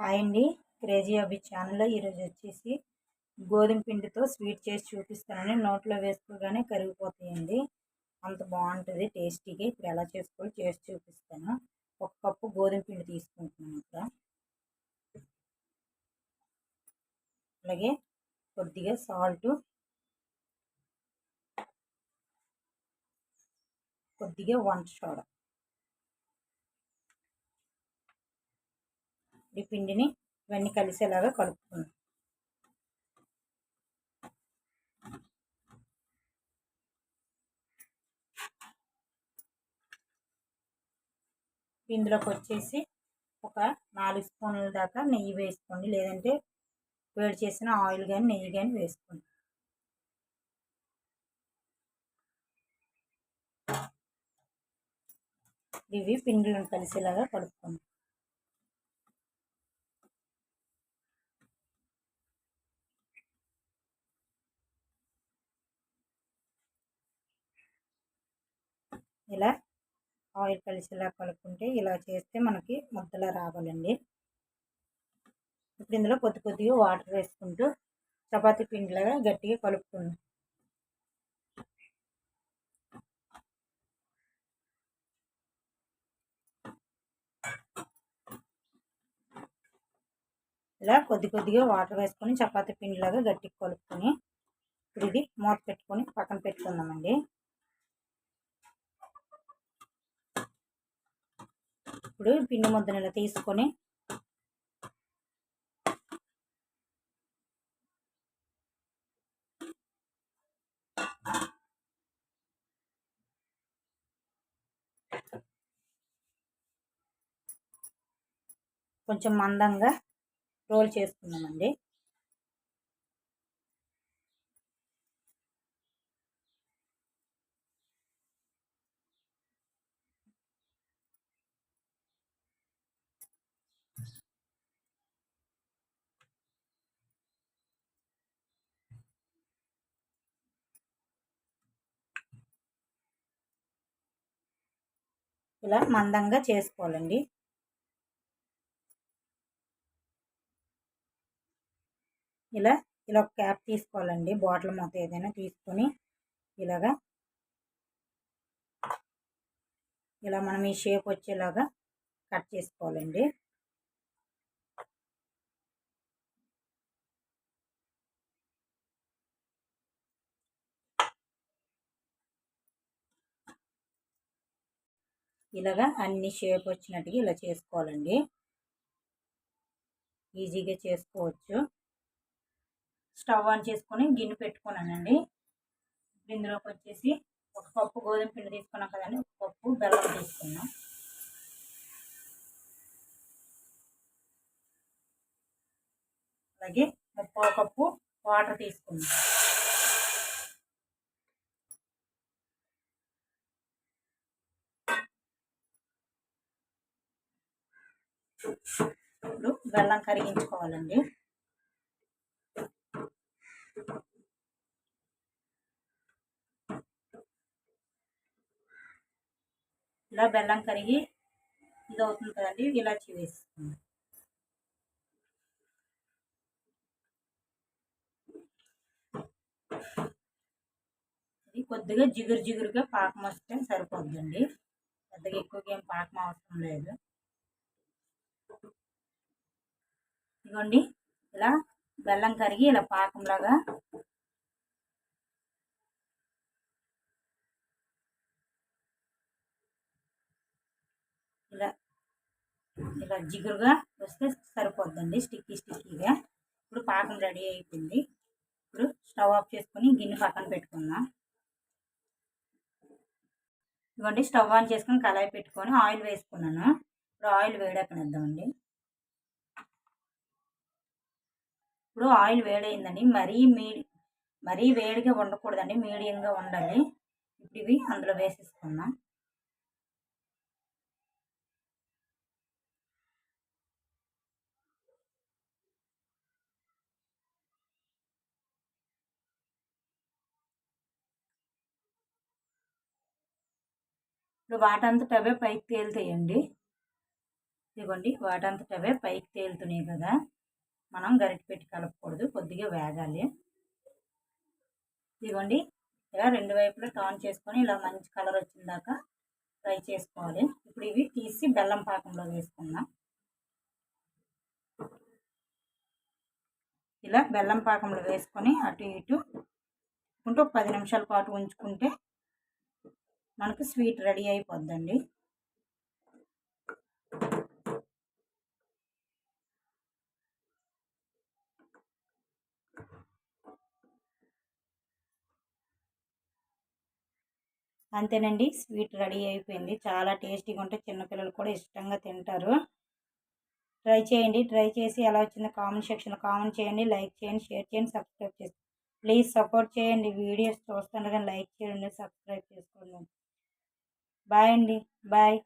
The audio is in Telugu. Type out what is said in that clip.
హాయ్ అండి. క్రేజీ అభి ఛానల్లో ఈరోజు వచ్చేసి గోధుమ పిండితో స్వీట్ చేసి చూపిస్తానని నోట్లో వేసుకోగానే కరిగిపోతాయండి. అంత బాగుంటుంది టేస్టీగా. ఇప్పుడు ఎలా చేసుకోవాలి చేసి చూపిస్తాను. ఒక కప్పు గోధుమ పిండి తీసుకుంటున్నాను ఇక్కడ. అలాగే కొద్దిగా సాల్ట్. కొద్దిగా వంట సోడా. ఈ పిండిని ఇవన్నీ కలిసేలాగా కలుపుకుందాం. ఇందులోకి వచ్చేసి ఒక నాలుగు స్పూన్ల దాకా నెయ్యి వేసుకోండి. లేదంటే వేడి చేసిన ఆయిల్ కానీ నెయ్యి కానీ వేసుకోండి. ఇవి పిండిలను కలిసేలాగా కలుపుకోండి ఇలా ఆయిల్ కలిసేలా కలుపుకుంటే ఇలా చేస్తే మనకి ముద్దలా రావాలండి. ఇప్పుడు ఇందులో కొద్ది కొద్దిగా వాటర్ వేసుకుంటూ చపాతీ పిండిలాగా గట్టిగా కలుపుకుందాం. ఇలా కొద్ది కొద్దిగా వాటర్ వేసుకొని చపాతీ పిండిలాగా గట్టిగా కలుపుకొని ఇప్పుడు ఇది మూత పెట్టుకొని పక్కన పెట్టుకుందామండి. ఇప్పుడు పిండి ముద్దను ఇలా తీసుకొని కొంచెం మందంగా రోల్ చేసుకుందామండి ఇలా మందంగా చేసుకోవాలండి. ఇలా ఇలా ఒక క్యాప్ తీసుకోవాలండి. బాటిల్ మొత్తం ఏదైనా తీసుకొని ఇలాగా ఇలా మనం ఈ షేప్ వచ్చేలాగా కట్ చేసుకోవాలండి. ఇలాగా అన్ని షేప్ వచ్చినట్టుగా ఇలా చేసుకోవాలండి. ఈజీగా చేసుకోవచ్చు. స్టవ్ ఆన్ చేసుకొని గిన్నె పెట్టుకున్నానండి. ఇందులోకి వచ్చేసి ఒక కప్పు గోధుమ పిండి తీసుకున్నాం కదండి ఒక కప్పు బెల్లం తీసుకున్నాం. అలాగే ముప్పై కప్పు వాటర్ తీసుకున్నాం. ఇప్పుడు బెల్లం కరిగించుకోవాలండి. ఇలా బెల్లం కరిగి ఇది అవుతుంది కదండి ఇలాచి వేస్తుంది ఇది కొద్దిగా జిగురు జిగురుగా పాకం వస్తే సరిపోద్దండి. పెద్దగా ఎక్కువగా ఏం పాకం అవసరం లేదు. ఇదిగోండి ఇలా బెల్లం కరిగి ఇలా పాకంలాగా ఇలా ఇలా జిగురుగా వస్తే సరిపోద్దండి స్టిక్కీ స్టిక్కీగా. ఇప్పుడు పాకం రెడీ అయిపోయింది. ఇప్పుడు స్టవ్ ఆఫ్ చేసుకొని గిన్నె పక్కన పెట్టుకుందాం. ఇవ్వండి స్టవ్ ఆన్ చేసుకొని కళాయి పెట్టుకొని ఆయిల్ వేసుకున్నాను. ఇప్పుడు ఆయిల్ వేడెక్కనిద్దామండి. ఇప్పుడు ఆయిల్ వేడైందండి. మరీ మీడి మరీ వేడిగా ఉండకూడదండి మీడియంగా ఉండాలి ఇప్పుడు ఇవి అందులో వేసేసుకుందాం. ఇప్పుడు వాటంతట అవే పైకి తేలుతాయండి. ఇదిగోండి వాటంతట అవే పైకి తేలుతున్నాయి కదా. మనం గరిటె పెట్టి కలపకూడదు కొద్దిగా వేగాలి. ఇదిగోండి ఇలా రెండు వైపులా టర్న్ చేసుకొని ఇలా మంచి కలర్ వచ్చిందాక ఫ్రై చేసుకోవాలి. ఇప్పుడు ఇవి తీసి బెల్లం పాకంలో వేసుకుందాం. ఇలా బెల్లం పాకంలో వేసుకొని అటు ఇటు ఉంటే ఒక పది నిమిషాల పాటు ఉంచుకుంటే మనకు స్వీట్ రెడీ అయిపోద్దండి. అంతేనండి. స్వీట్ రెడీ అయిపోయింది. చాలా టేస్టీగా ఉంటే చిన్నపిల్లలు కూడా ఇష్టంగా తింటారు. ట్రై చేయండి. ట్రై చేసి ఎలా వచ్చిందో కామెంట్ సెక్షన్లో కామెంట్ చేయండి. లైక్ చేయండి. షేర్ చేయండి. సబ్స్క్రైబ్ చేసి ప్లీజ్ సపోర్ట్ చేయండి. వీడియోస్ చూస్తుండగా లైక్ చేయండి. సబ్స్క్రైబ్ చేసుకోండి. బాయ్ అండి. బాయ్.